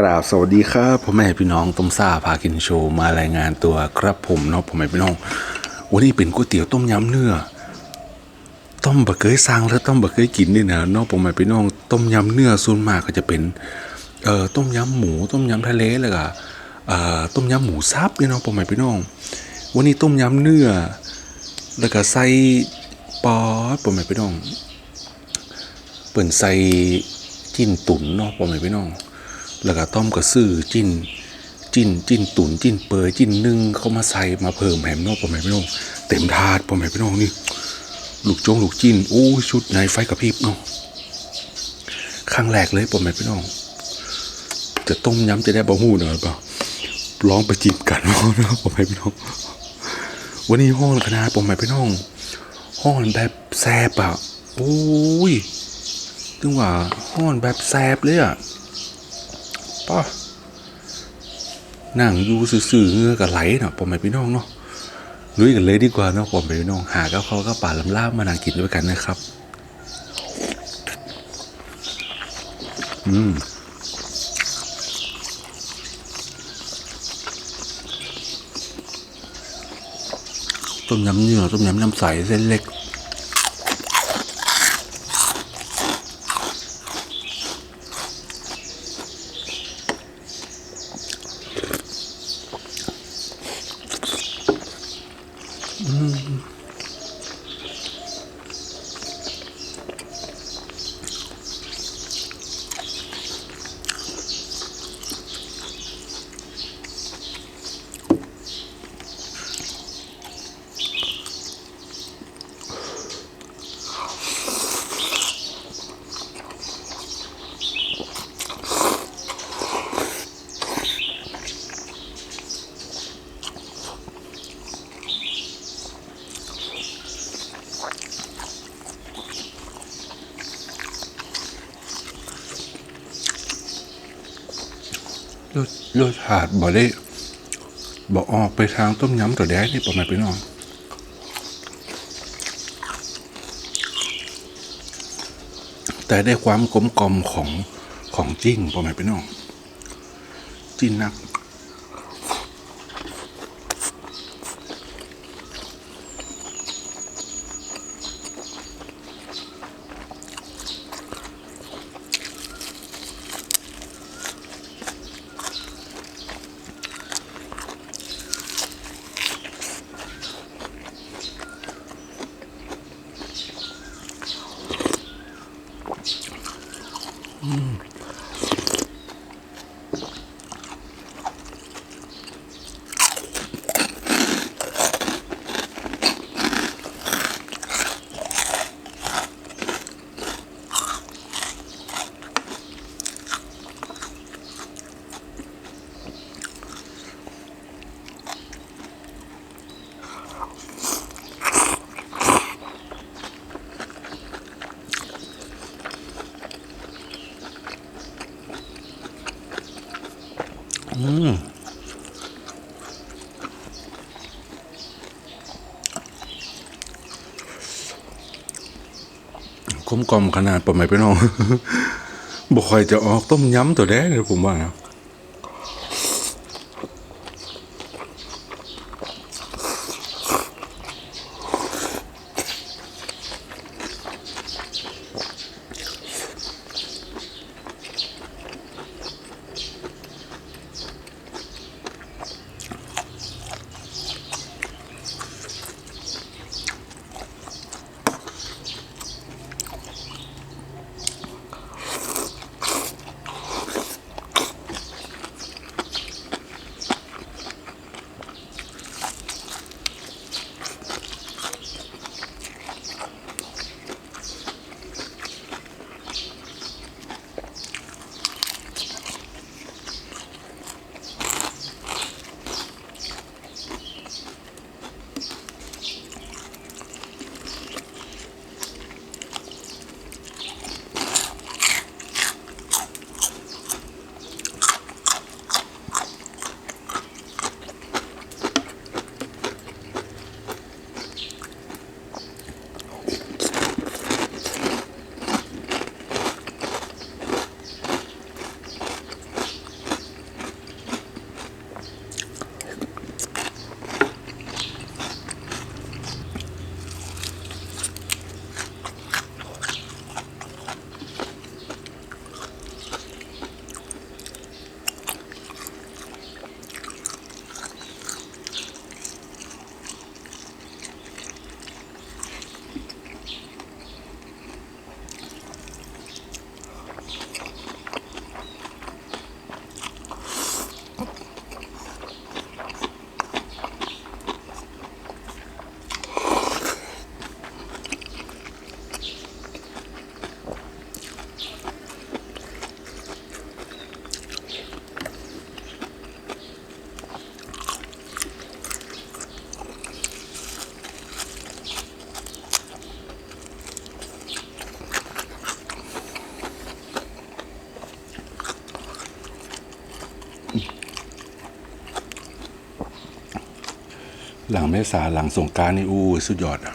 กราบสวัสดีครับพ่อแม่พี่น้องต้มซ่าพากินโชว์มารายงานตัวครับผมเนาะพ่อแม่พี่น้อง วันนี้เป็นก๋วยเตี๋ยวต้มยำเนื้อต้มบะเคยสั่งแล้วต้มบะเคยกินนี่นะเนาะพ่อแม่พี่น้อง ต้มยำเนื้อส่วนมากก็จะเป็นเอ่อต้มยำหมูต้มยำทะเลแล้วก็เอ่อต้มยำหมูซับนี่เนาะพ่อแม่พี่น้อง วันนี้ต้มยำเนื้อแล้วก็ใส่ปอดพ่อแม่พี่น้องเปิ่นใส่จิ้นตุ๋นเนาะพ่อแม่พี่น้อง แล้วก็ต้มกระซื้อจิ้น จิ้นจิ้นตุ๋นจิ้นเปยจิ้นนึ่งเข้ามาใส่มาเพิ่มแหมนาะพ่อแม่พี่น้องเต็มถาดพ่อแม่พี่น้องนี่ลูกจงลูกจิ้นโอ้ชุดในไฟกระพริบเนาะครั้งแรกเลยพ่อแม่พี่น้อง จะต้มยำจะได้บะฮู้เนาะเปล่าลองไปจิ้มกันเนาะพ่อแม่พี่น้องวันนี้ห้องคณะพ่อแม่พี่น้องห้อนแบบแซบอะ โอ้ยถึงว่าห้อนแบบแซบเลยอะ ป้านั่งอยู่ซื่อๆเงือกับไหลเนาะพ่อแม่พี่น้องเนาะลุยกันเลยดีกว่าเนาะพ่อแม่พี่น้อง หากับเขาก็ป่าลำล่ามานั่งกินด้วยกันนะครับ อืมต้มยำเนื้อต้มยำน้ำใสเส้นเล็ก รสชาติบ่ได้บ่ออกไปทางต้มยำตัวแดงนี่ประมาณพี่น้องแต่ได้ความกลมกลอมของของจิ้งประมาณพี่น้องจิ้นนัก คมกลอมขนาดประมาณพี่น้องบ่ค่อยจะออกต้มยำตัวแดงเลยผมว่านะ ลังเมษาหลังสงการนี่อู้สุดยอดอะ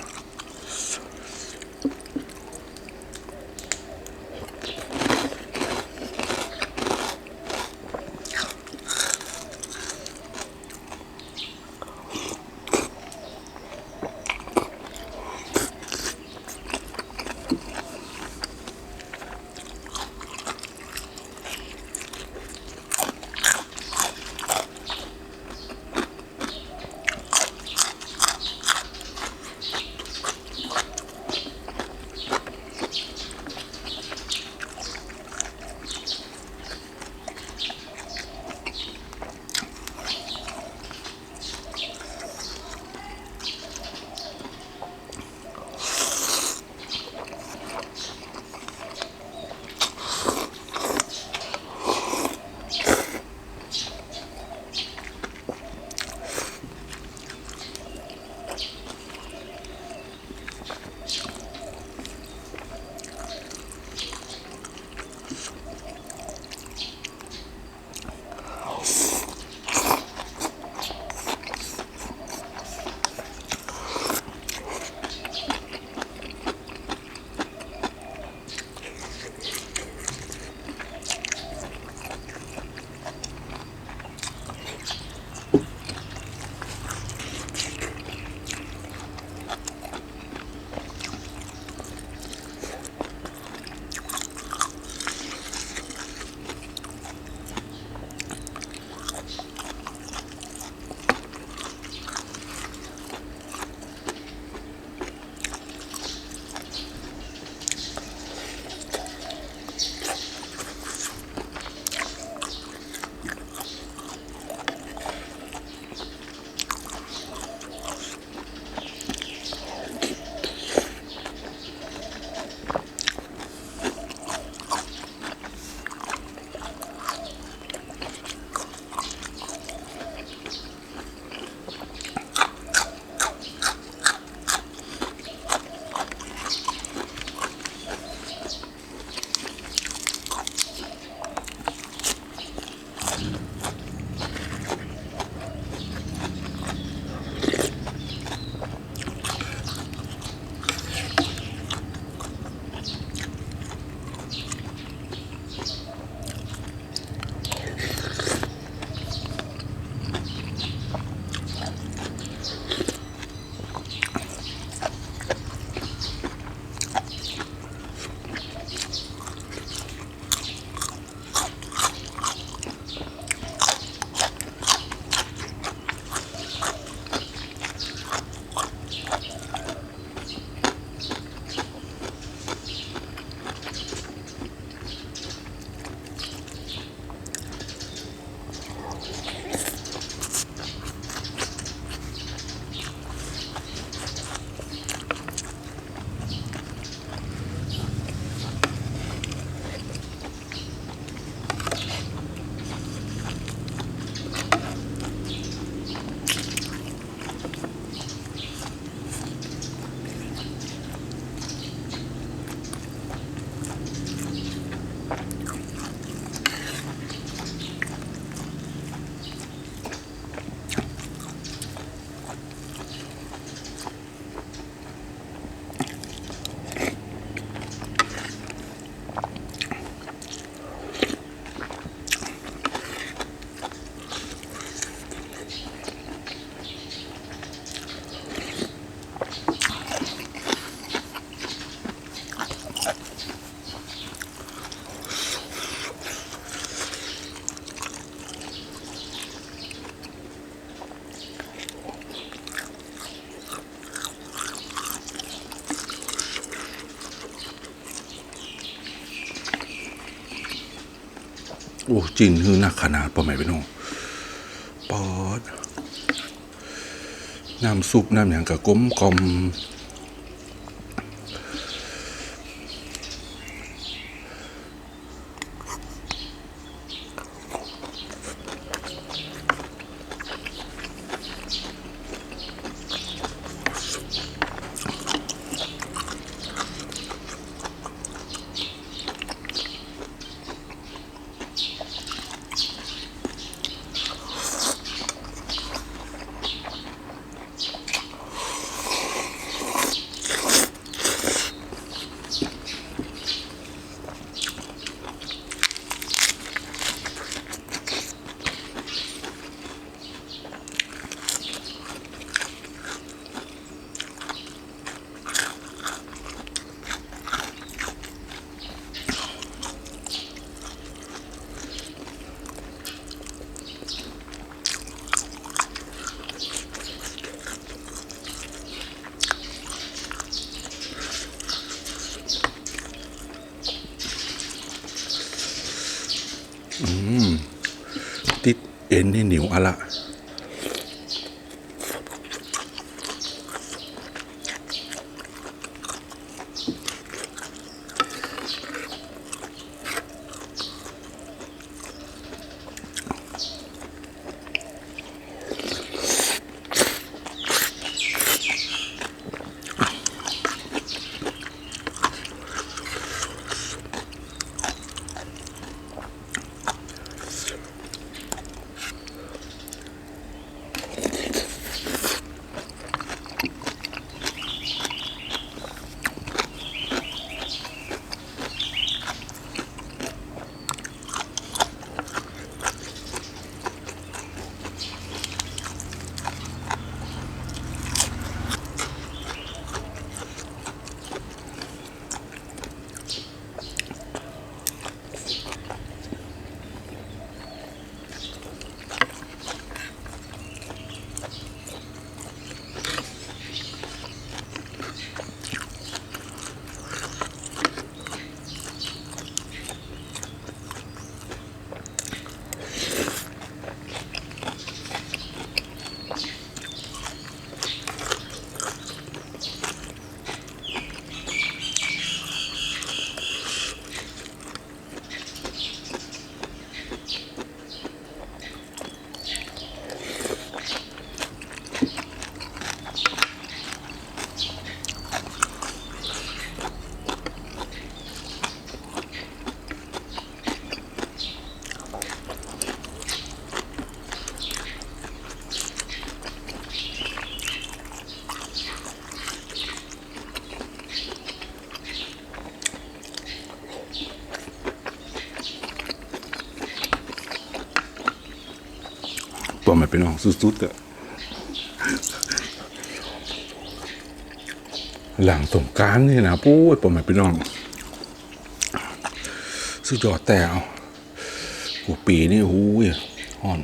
โอ้จินฮือหนักขนาดปอไหมพี่น้องปอดน้ำซุปน้ำอย่างกับกลมกลม มันเป็นของสุดๆอะหลังสงการนี่นะปุ้ยปอมันเป็นน้องสุดยอดแต่เอากูปีนี่หูยห่อน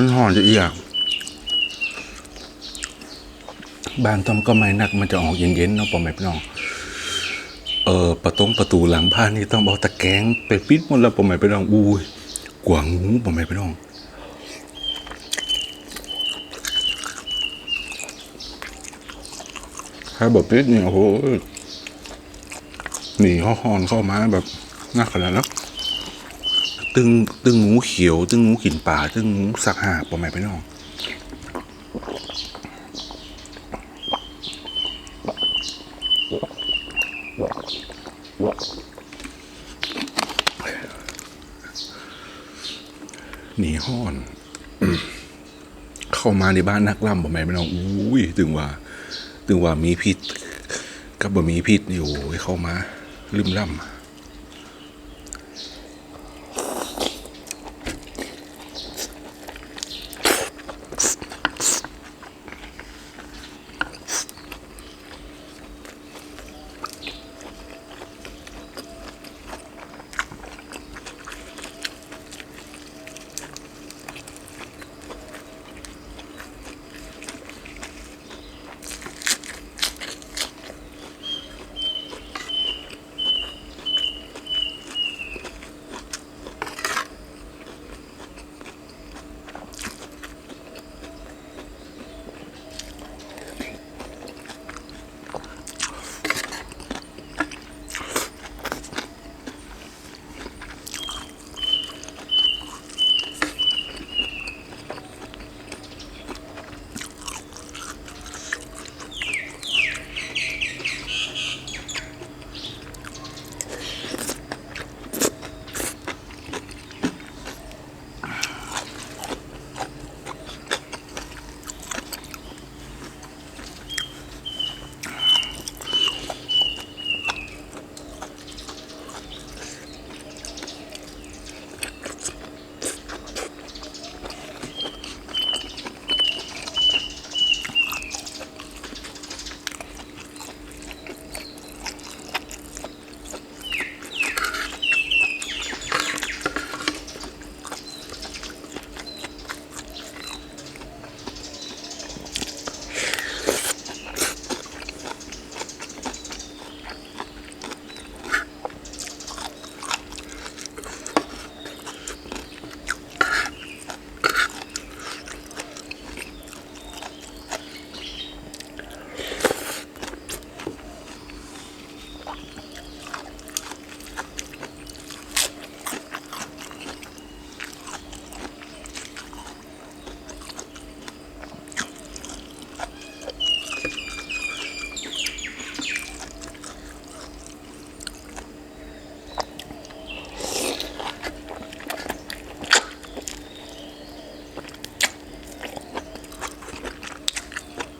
อนหอนจะเอียบ้านต้อมก็ไม่นักมันจะออกเย็นๆเนาะปอมแม่พี่น้องเออประตงประตูหลังบ้านนี่ต้องเอาตะแกรงไปปิดหมดแล้วปอมแม่พี่น้องอุ้ยกวางงูปอมแม่พี่น้องถ้าแบบปิดเนี่โอ้โหหนีห่อหอนเข้ามาแบบน่าขนาดนั้น ตึงตึงงูเขียว ตึงงูขินป่า ตึงงูสักหาปอแม่พี่น้องหนีห้อน เข้ามาในบ้านนักล่ำบ่แม่พี่น้องอุ้ยถึงว่า ถึงว่ามีพิษกับบ่มีพิษนี่โอ้ยเข้ามาลืมล่ำ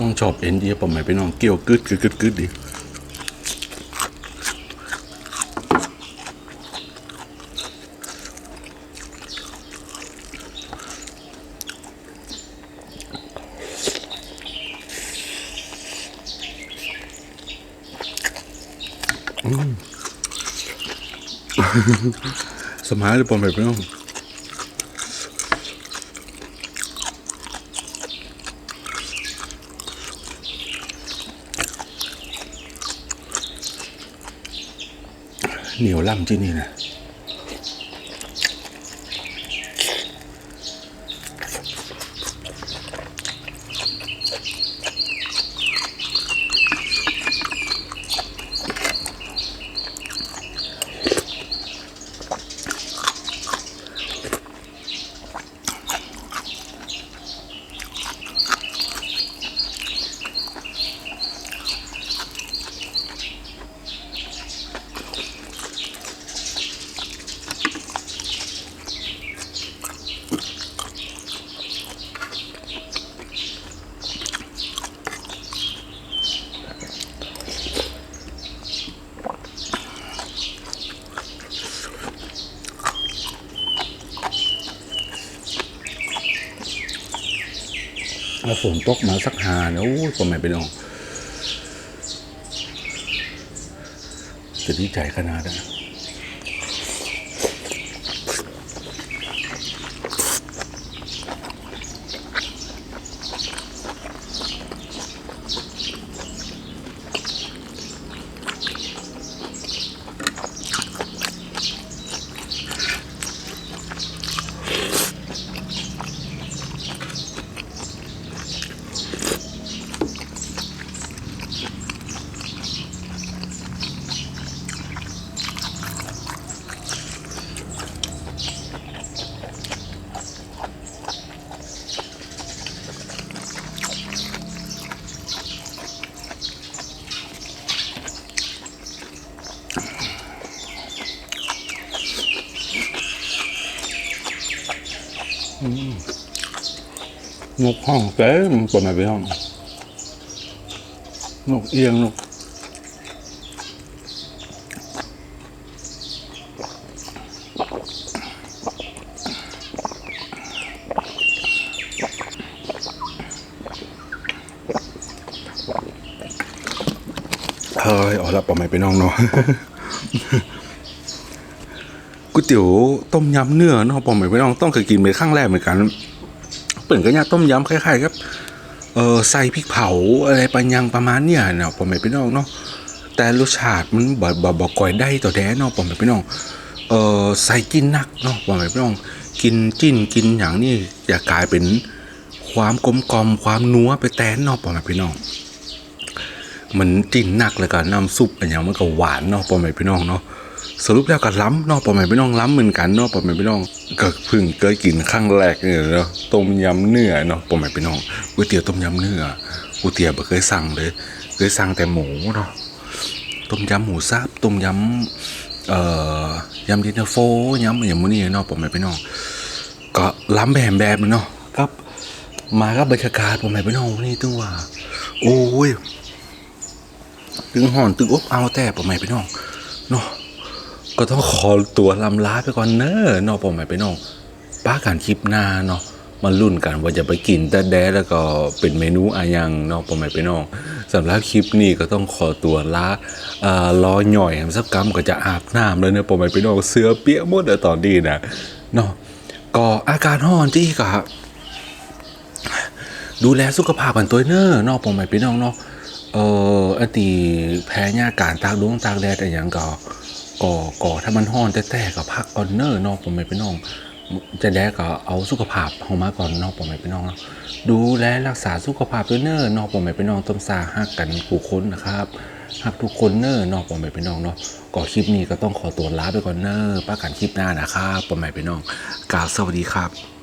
ต้อง ชอบเอ็นเดียผมไม่ไปน้องเกี่ยวกึดกึดกึดกึดดิอืมสมัยเลยผมไม่ไปน้อง เหนียวล่ำที่นี่นะ นตกมาสักหาเนี่ยโอ้ยก็ไม่ไปน้องจะดีใจขนาดนั้น นกห้องเต็มผมไม่ไปห้อง นกเอียงนกเฮ้ยเอาละปอไม่ไปน้องเนาะก๋วย เตี๋ยวต้มยำเนื้อเนาะปอไม่ไปน้องต้องเคยกินไปครั้งแรกเหมือนกันเปิ่นก็ยาต้มยำคล้ายๆครับเออใส่พริกเผาอะไรปัญญังประมาณเนี่ยเนาะปอไม่ไปน้องเนาะแต่รสชาติมันบ่บ่บ่ก่อยได้ต่อแดเนาะปอไม่ไปน้องเออใส่กินนักเนาะปอไม่ไปน้องกินจิ้นกินอย่างนี้อย่ากลายเป็นความกลมกลอมความนัวไปแตนเนาะปอไม่ไปน้องมันจิ้นหนักแล้วก็น้ำซุปอันอย่างมันก็หวานเนาะพ่อแม่พี่น้องเนาะ สรุปแล้วก็ล้ำนาะพ่อแม่พี่น้องล้ำเหมือนกันนาะพ่อแม่พี่น้องก็พิ่งเคยกินครั้งแรกเนี่ยเนาะต้มยำเนื้อเนาะพ่อแม่พี่น้องก๋วยเตี๋ยวต้มยำเนื้อก๋วยเตี๋ยวบ่เคยสั่งเลย เคยสั่งแต่หมูเนาะต้มยำหมูสับต้มยำเอ่อยำดินเนอร์โฟยำอย่างมื้อนี้เนาะพ่อแม่พี่น้องก็ล้ำแบบแบบเนาะครับ มากับบรรยากาศพ่อแม่พี่น้องนี่ตึงว่า โอ้ยตึงห่อนตึงอบเอาแต่ปอไม่ไปน้องเนาะ ก็ต้องขอตัวลำลาไปก่อนเนอะนาะปอไม่ไปน้องป้าการคลิปหน้าเนาะมาลุ้นกันว่าจะไปกินแต่แดะแล้วก็เป็นเมนูอะไรยังเนาะปอไม่ไปน้องสำหรับคลิปนี้ก็ต้องขอตัวลาเอ่อรอหน่อยสักกำก็จะอาบน้ำแล้วเนอะปอไม่ไปน้องเสื้อเปียกหมดอะตอนนี้นะเนาะก็อาการห่อนที่ก็ดูแลสุขภาพกันตัวเนอะเนอกผมไม่พี่น้องเนาะเอออตีแพ้ยาการตากดวงตากแดดอะไรอย่างก็ ก่อก่อถ้ามันห้อนแต่แต่ก็พักก่อนเนอร์นอกผมไม่ไปน้อง จะแดกก็เอาสุขภาพของมาก่อนนอกผมไม่ไปน้องเนาะดูแลรักษาสุขภาพด้วยเนอร์นอกผมไม่ไปน้องต้มซาหักกันผู้คนนะครับหักทุกคนเนอร์นอกผมไม่ไปน้องเนาะก่อคลิปนี้ก็ต้องขอตัวลาไปก่อนเนอร์ป้ากันคลิปหน้านะครับผมไม่ไปน้องกล่าวสวัสดีครับ